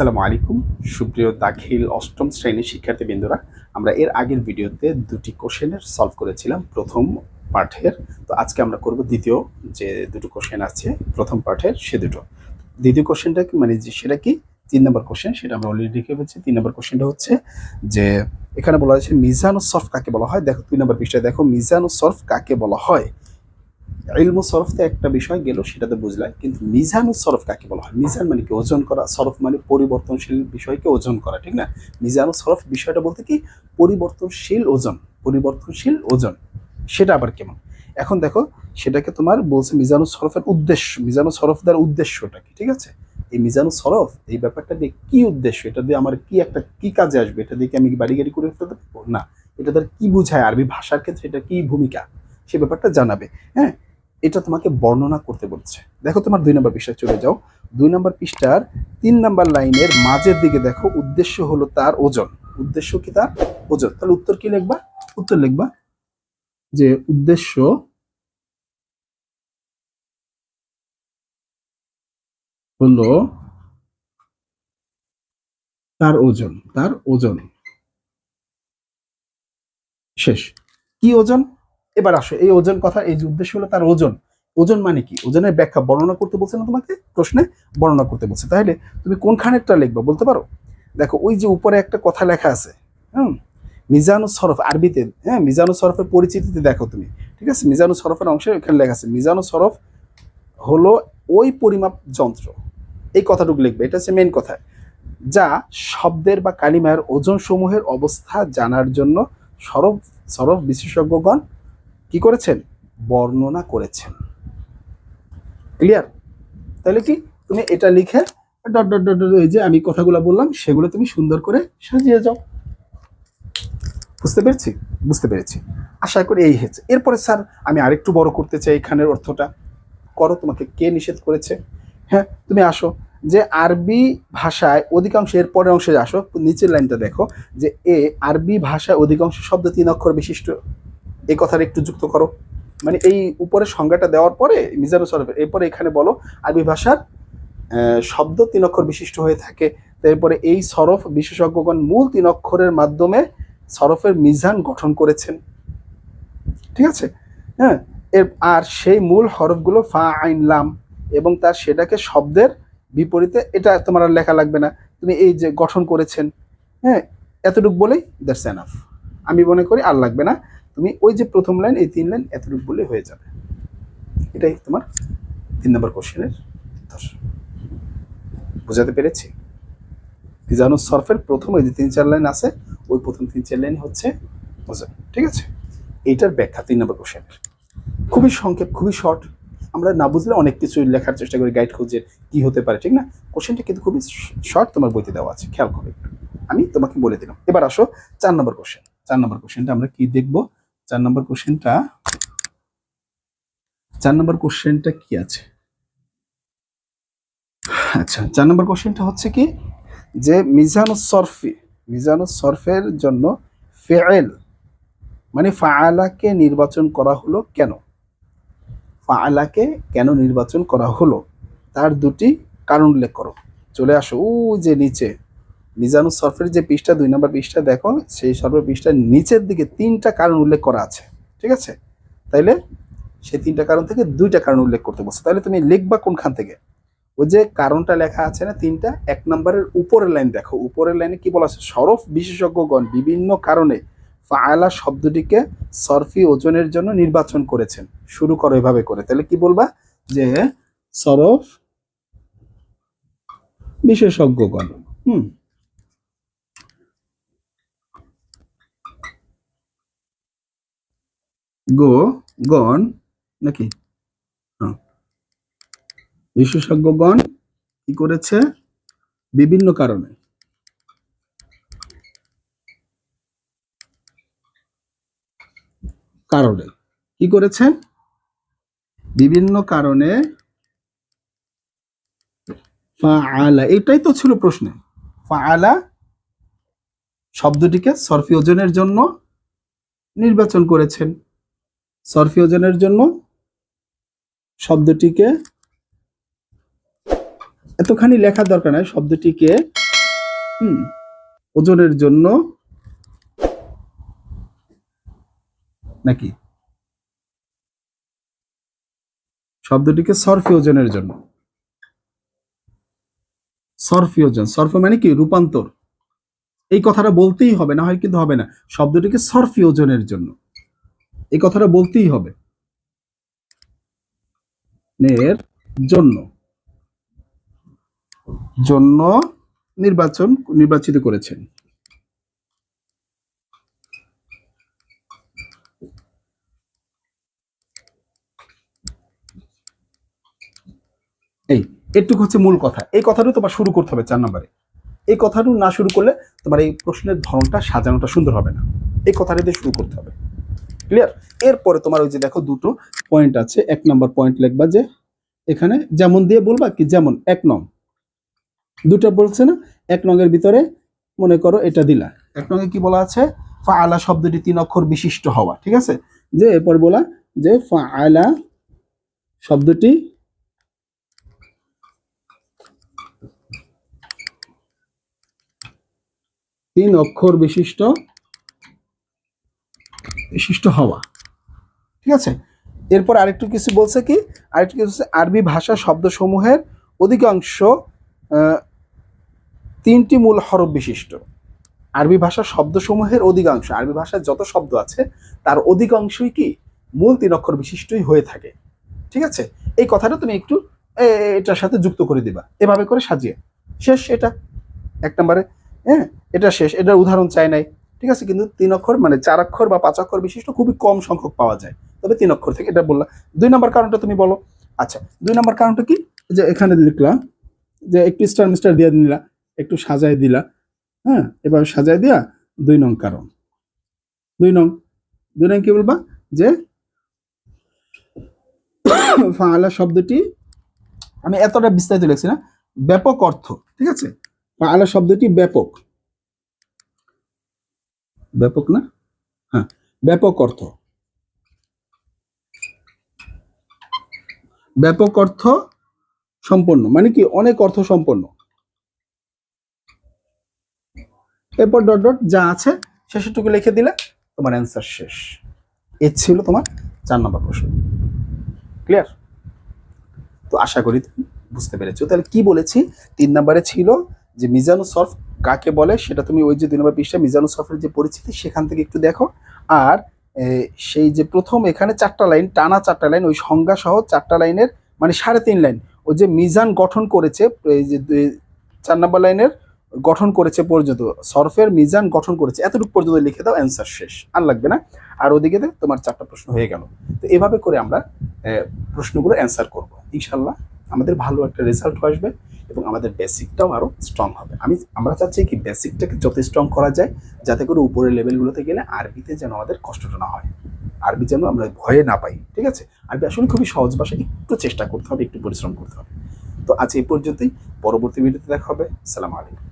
আসসালামু আলাইকুম। সুপ্রিয় দাখিল অষ্টম শ্রেণির শিক্ষার্থী বিন্দুরা, আমরা এর আগের ভিডিওতে দুটি কোশ্চেনের সলভ করেছিলাম প্রথম পাঠের। তো আজকে আমরা করব দ্বিতীয়, যে দুটো কোশ্চেন আছে, প্রথম পাঠের সে দুটো। দ্বিতীয় কোশ্চেনটা কি? মানে যে সেটা কি? তিন নম্বর কোশ্চেন সেটা আমরা অলরেডি লিখে ফেলছি। তিন নম্বর কোশ্চেনটা হচ্ছে যে, এখানে বলা হয়েছে মিজান ও কাকে বলা হয়? দেখো দুই নম্বর পৃষ্ঠায় দেখো মিজান ও কাকে বলা হয়? ইলমু সরফ তো একটা বিষয় গেল সেটা তো বুঝলাই কিন্তু মিজান ও সরফ কাকে বলা হয়? মিজান মানে কি? ওজন করা, সরফ মানে পরিবর্তনশীল বিষয়কে ওজন করা, ঠিক না? মিজান সরফ বিষয়টা বলতে কি? পরিবর্তনশীল ওজন পরিবর্তনশীল ওজন, সেটা আবার কেমন? এখন দেখো, সেটাকে তোমার বলছে মিজানু সরফের উদ্দেশ্য, মিজানু সরফ দেওয়ার উদ্দেশ্যটা কি, ঠিক আছে? এই মিজানু সরফ, এই ব্যাপারটা দিয়ে কি উদ্দেশ্য? এটা দিয়ে আমার কি একটা, কি কাজে আসবে? এটা দিয়ে কি আমি বাড়ি গাড়ি করে ফেলতে পারব? না, এটা তার কি বোঝায়? আরবি ভাষার ক্ষেত্রে এটা কি ভূমিকা? সে ব্যাপারটা জানাবে হ্যাঁ? এটা তোমাকে বর্ণনা করতে বলছে। দেখো তোমার দুই নম্বর পৃষ্ঠায় চলে যাও। দুই নম্বর পৃষ্ঠার তিন নম্বর লাইনের মাঝের দিকে দেখো, উদ্দেশ্য হলো তার ওজন। উদ্দেশ্য কি তার? ওজন। তাহলে উত্তর কি লিখবা? উত্তর লিখবা যে উদ্দেশ্য হলো তার ওজন তার ওজন। শেষ। কি ওজন? এবার আসো, এই ওজন কথা, এই যে উদ্দেশ্য হলো তার ওজন। ওজন মানে কি? ওজনের ব্যাখ্যা বর্ণনা করতে বলছে না তোমাকে? প্রশ্নে বর্ণনা করতে বলছে। তাহলে তুমি কোনখানেরটা লিখবা বলতে পারো? দেখো, ওই যে উপরে একটা কথা লেখা আছে, হুম? মিজানু সরফ আরবিতে হ্যাঁ মিজানু সরফের পরিচিতিতে দেখো তুমি, ঠিক আছে? মিজানু সরফের অংশে এখানে লেখা আছে মিজানু সরফ হলো ওই পরিমাপ যন্ত্র। এই কথাটুকু লিখবে, এটা হচ্ছে মেন কথা। যা শব্দের বা কালিমার ওজন সমূহের অবস্থা জানার জন্য সরফ সরফ বিশেষজ্ঞগণ কি করেছেন? বর্ণনা করেছেন। ক্লিয়ার তাহলে কি? তুমি এটা লিখে ডট ডট ডট, এই যে আমি কথাগুলো বললাম, সেগুলো তুমি সুন্দর করে সাজিয়ে যাও। বুঝতে পেরেছি? বুঝতে পেরেছি। আশা করি এই হয়েছে। এরপরে স্যার, আমি আরেকটু বড় করতে চাই এখানের অর্থটা। করো, তোমাকে কে নিষেধ করেছে? হ্যাঁ তুমি আসো। যে আরবি ভাষায় অধিকাংশ, এর পরের অংশে আসো, নিচের লাইনটা দেখো, যে এ আরবি ভাষায় অধিকাংশ শব্দ তিন অক্ষর বিশিষ্ট। এই কথাটা একটু যুক্ত করো। মানে এই উপরে সংজ্ঞাটা দেওয়ার পরে মিজানুল সরফের এরপরে এখানে বলো, আরবি ভাষার শব্দ তিন অক্ষর বিশিষ্ট হয়ে থাকে। তারপরে এই সরফ বিশেষজ্ঞগণ মূল তিন অক্ষরের মাধ্যমে সরফের মিজান গঠন করেছেন। ঠিক আছে? হ্যাঁ? এর, আর সেই মূল হরফগুলো ফা, আইন, লাম এবং তার সেটাকে শব্দের বিপরীতে, এটা তোমার আর লেখা লাগবে না। তুমি এই যে গঠন করেছেন হ্যাঁ? এতটুকু বলেই দ্যাটস এনাফ আমি মনে করি আর লাগবে না। তুমি ওই যে প্রথম লাইন এই তিন লাইন এতটুকু বলে হয়ে যাবে। এটাই তোমার তিন নম্বর কোশ্চেনের উত্তর। বোঝাতে পেরেছি? জানো, সরফের প্রথম ওই যে তিন চার লাইন আছে, ওই প্রথম তিন চার লাইন হচ্ছে ওজন, ঠিক আছে? এইটার ব্যাখ্যা তিন নম্বর কোশ্চেনের খুবই সংক্ষেপ, খুবই শর্ট আমরা না বুঝলে অনেক কিছু লেখার চেষ্টা করি গাইড খুঁজে কি হতে পারে, ঠিক না? কোশ্চেনটা কিন্তু খুবই শর্ট তোমার বইতে দেওয়া আছে, খেয়াল করো আমি তোমাকে বলে দিলাম। এবার আসো চার নম্বর কোশ্চেন চার নম্বর কোশ্চেনটা আমরা কি দেখব? চার নম্বর কোশ্চেনটা, চার নম্বর কোশ্চেনটা কি আছে? আচ্ছা চার নম্বর কোশ্চেনটা হচ্ছে কি? যে মিজানুস সরফি মিজানুস সরফের জন্য ফেল মানে ফাআলাকে নির্বাচন করা হলো কেন? ফাআলাকে কেন নির্বাচন করা হলো? তার দুটি কারণ উল্লেখ করো। চলে আসো ও যে নিচে। মিজানুস সরফের যে পৃষ্ঠা, দুই নম্বর পৃষ্ঠা, দেখো, সেই সর্বের পৃষ্ঠার নিচের দিকে তিনটা কারণ উল্লেখ করা আছে, ঠিক আছে? তাইলে সেই তিনটা কারণ থেকে দুইটা কারণ উল্লেখ করতে বলছে। তাহলে তুমি লিখবা কোনখান থেকে? ওই যে কারণটা লেখা আছে না তিনটা, এক নম্বরের উপরের লাইন দেখো। উপরের লাইনে কি বলা আছে? সরফ বিশেষজ্ঞগণ বিভিন্ন কারণে ফায়লা শব্দটিকে সরফি ওজনের জন্য নির্বাচন করেছেন। শুরু করো এভাবে করে। তাহলে কি বলবা? যে সরফ বিশেষজ্ঞগণ। হুম। গো, গণ, নাকি? হ্যাঁ। বিশেষজ্ঞগণ কি করেছে? বিভিন্ন কারণে। কারণে। কি করেছে? বিভিন্ন কারণে ফাআলা, এটাই তো ছিল প্রশ্ন। ফাআলা শব্দটিকে সরফি ওজনের জন্য নির্বাচন করেছেন। সরফি ওজনের জন্য শব্দটিকে এতখানি লেখার দরকার নাই, শব্দটিকে, হুম, ওজনের জন্য নাকি? শব্দটিকে সরফি ওজনের জন্য। সরফি ওজন সরফ মানে কি? রূপান্তর। এই কথাটা বলতেই হবে, না হয় কিন্তু হবে না। শব্দটিকে সরফি ওজনের জন্য। এই কথাটা বলতেই হবে। এর জন্য। জন্য নির্বাচন নির্বাচিত করেছেন। এই, এটুকু হচ্ছে মূল কথা। এই কথাটা তোমার শুরু করতে হবে চার নম্বরে। এই কথাটা না শুরু করলে তোমার এই প্রশ্নের ধরনটা, সাজানোটা সুন্দর হবে না। এই কথাটা দিয়ে শুরু করতে হবে। ক্লিয়ার এরপরে তোমার ওই যে দেখো দুটো পয়েন্ট আছে, এক নম্বর পয়েন্ট লিখবা যে এখানে যেমন দিয়ে বলবা কি যেমন, এক নং। দুটো বলছে না, এক নং এর ভিতরে মনে করো এটা দিলা। এক নঙে কি বলা আছে? ফা আলা শব্দটি তিন অক্ষর বিশিষ্ট হওয়া, ঠিক আছে? যে এরপর বলা যে ফা আলা শব্দটি তিন অক্ষর বিশিষ্ট বিশিষ্ট হওয়া। ঠিক আছে? এরপর আরেকটু কিছু বলছে কি? আরেকটু কিছু আরবি ভাষা শব্দসমূহের অধিকাংশ তিনটি মূল হরফ বিশিষ্ট। আরবি ভাষা শব্দসমূহের অধিকাংশ, আরবি ভাষায় যত শব্দ আছে, তার অধিকাংশই কি? মূল তিন অক্ষর বিশিষ্টই হয়ে থাকে। ঠিক আছে? এই কথাটা তুমি একটু এটার সাথে যুক্ত করে দিবা। এভাবে করে সাজিয়ে। শেষ এটা। এক নম্বরে হ্যাঁ? এটা শেষ। এটার উদাহরণ চাই নাই। ঠিক আছে? কিন্তু তিন অক্ষর মানে চার অক্ষর বা পাঁচ অক্ষর বিশিষ্ট খুবই কম সংখ্যক পাওয়া যায়। তবে তিন অক্ষর থেকে এটা বললাম। দুই নম্বর কারণটা তুমি বলো। আচ্ছা দুই নম্বর কারণটা কি? যে এখানে লিখলাম যে একটু স্টার মিস্টার দিয়ে দিলা একটু সাজায় দিলা হ্যাঁ? এবার সাজায় দিয়া দুই নং কারণ। দুই নং দুই নং কি বলবা? যে ফাআলা শব্দটি, আমি এতটা বিস্তারিত লিখছি না, ব্যাপক অর্থ, ঠিক আছে? ফাআলা শব্দটি ব্যাপক। ব্যাপক না? হ্যাঁ ব্যাপক অর্থ। ব্যাপক অর্থ সম্পন্ন মানে কি অনেক অর্থ সম্পন্ন। এরপর ডট ডট যা আছে শেষেরটুকু লিখে দিলে তোমার অ্যান্সার শেষ। এ ছিল তোমার চার নম্বর প্রশ্ন। ক্লিয়ার তো আশা করি তুমি বুঝতে পেরেছ। তাহলে কি বলেছি? তিন নম্বরে ছিল যে মিজানু সরফ কাকে বলে সেটা তুমি ওই যে দুই নম্বর পৃষ্ঠা মিজানু সরফের যে পরিচিতি সেখান থেকে একটু দেখো। আর সেই যে প্রথম এখানে চারটা লাইন, টানা চারটা লাইন, ওই সংজ্ঞা সহ চারটা লাইনের মানে সাড়ে তিন লাইন ওই যে মিজান গঠন করেছে এই যে চার নম্বর লাইনের গঠন করেছে পর্যন্ত, সরফের মিজান গঠন করেছে, এতটুকু পর্যন্ত লিখে দাও অ্যান্সার শেষ, আর লাগবে না। আর ওদিকে তোমার চারটা প্রশ্ন হয়ে গেল। তো এভাবে করে আমরা প্রশ্নগুলো অ্যান্সার করব, ইনশাল্লাহ। আমাদের ভালো একটা রেজাল্ট আসবে এবং আমাদের বেসিকটাও আরও স্ট্রং হবে। আমি, আমরা চাচ্ছি কি বেসিকটাকে যত স্ট্রং করা যায়, যাতে করে উপরের লেভেলগুলোতে গেলে আরবিতে যেন আমাদের কষ্টটা না হয়। আরবি যেন আমরা ভয়ে না পাই, ঠিক আছে? আরবি আসলে খুবই সহজ ভাষা একটু চেষ্টা করতে হবে, একটু পরিশ্রম করতে হবে। তো আজ এই পর্যন্তই। পরবর্তী ভিডিওতে দেখা হবে। সালাম আলাইকুম।